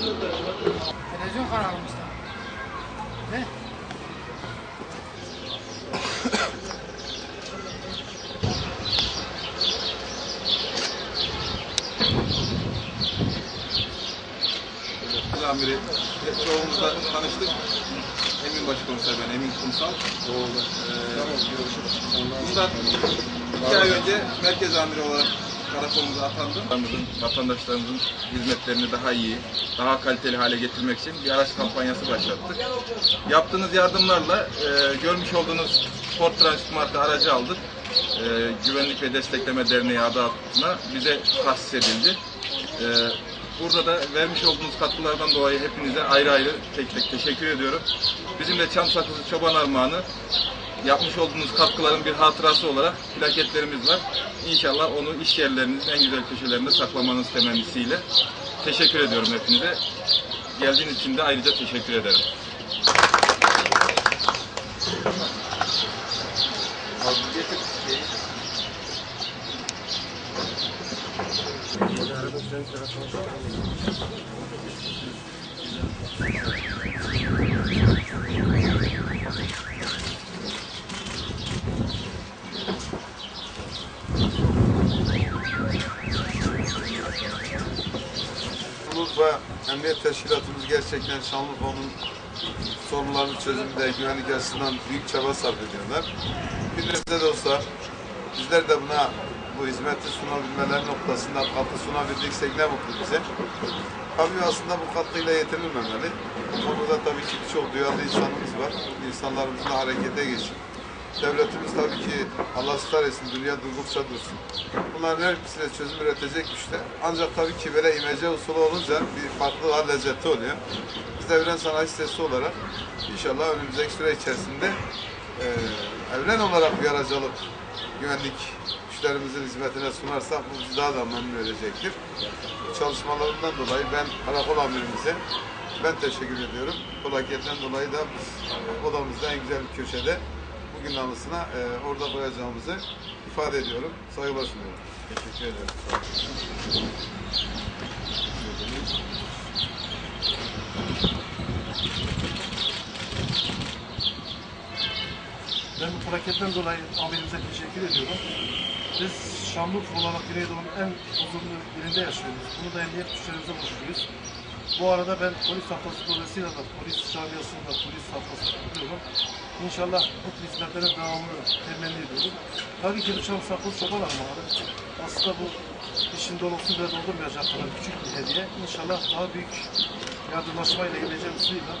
Televizyon kanalımızda. Ne? Amiri çoğumuzla tanıştık. Emin Başkomiser ben, Emin Kumsal. Ee, bundan iki ay önce merkez amiri olarak karakolumuza atandım. Vatandaşlarımızın, hizmetlerini daha iyi, daha kaliteli hale getirmek için bir araç kampanyası başlattık. Yaptığınız yardımlarla e, görmüş olduğunuz Ford Transit marka aracı aldık. E, Güvenlik ve Destekleme Derneği adı altına bize tahsis edildi. E, Burada da vermiş olduğunuz katkılardan dolayı hepinize ayrı ayrı tek tek teşekkür ediyorum. Bizim de Çam Sakızı Çoban Armağanı yapmış olduğunuz katkıların bir hatırası olarak plaketlerimiz var. İnşallah onu iş yerlerinizin en güzel köşelerinde saklamanız temennisiyle. Teşekkür ediyorum hepinize. Geldiğiniz için de ayrıca teşekkür ederim. Mutluluk Emniyet Teşkilatımız gerçekten Şanlıurfa'nın sorunlarının çözümünde güvenlik açısından büyük çaba sarf ediyorlar. Birlikte dostlar, bizler de buna bu hizmeti sunabilmeleri noktasında katkı sunabildiksek ne mutlu bize. Tabii aslında bu katkıyla yetinilmemeli. Bu konuda tabii ki birçok duyarlı insanımız var. İnsanlarımızla harekete geçin. Devletimiz tabii ki Allah ısrar etsin, dünya durdukça dursun. Bunların her birisine çözüm üretecek güçte. Ancak tabii ki böyle imece usulü olunca bir farklı hal lezzeti oluyor. Biz Evren Sanayi Sitesi olarak inşallah önümüzdeki süre içerisinde e, evren olarak bir aracılık güvenlik güçlerimizin hizmetine sunarsak bu bizi daha da memnun edecektir. Çalışmalarından dolayı ben karakol amirimize ben teşekkür ediyorum. Plaketten dolayı da biz e, odamızda en güzel bir köşede bugün anısına e, orada koyacağımızı ifade ediyorum. Saygılar sunuyorum. Teşekkür ederim. Sağ olun. Ben bu plaketten dolayı amirimize teşekkür ediyorum. Biz Şanlıurfa olarak Güneydoğu'nun en huzurlu ilinde yaşıyoruz. Bunu da emniyet güçlerimize borçluyuz. Bu arada ben polis haftası dolayısıyla da polis camiasında polis haftası kutluyorum. İnşallah bu hizmetlerin devamını temenni ediyorum. Tabii ki bu Çam Sakız Çoban Armağanı. Aslında bu işin dolusu ve doldurmayacak kadar küçük bir hediye. İnşallah daha büyük yardımlaşmayla geleceğim suyla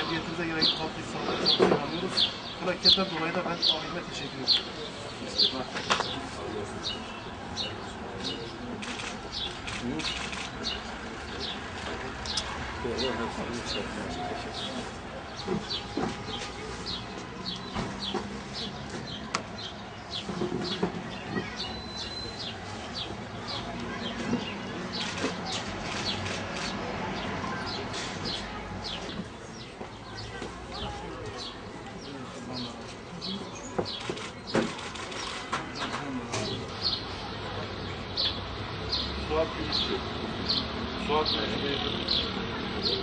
emniyetimize gerekli katkıyı sağlayacağımızı inanıyoruz. Plaketten dolayı da ben amirime teşekkür ediyorum. Suat Сладкий листик. Сладкий. Bey.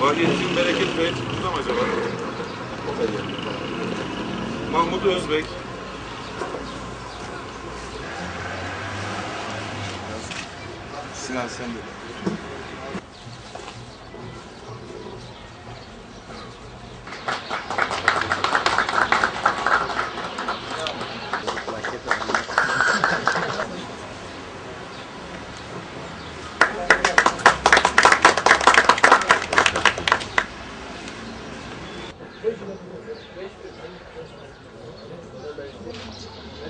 Fahrettin Bereket Bey burada mı acaba? Mahmut Özbek. Sinan sen de.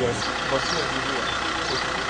Yes. Basıyor gidiyor.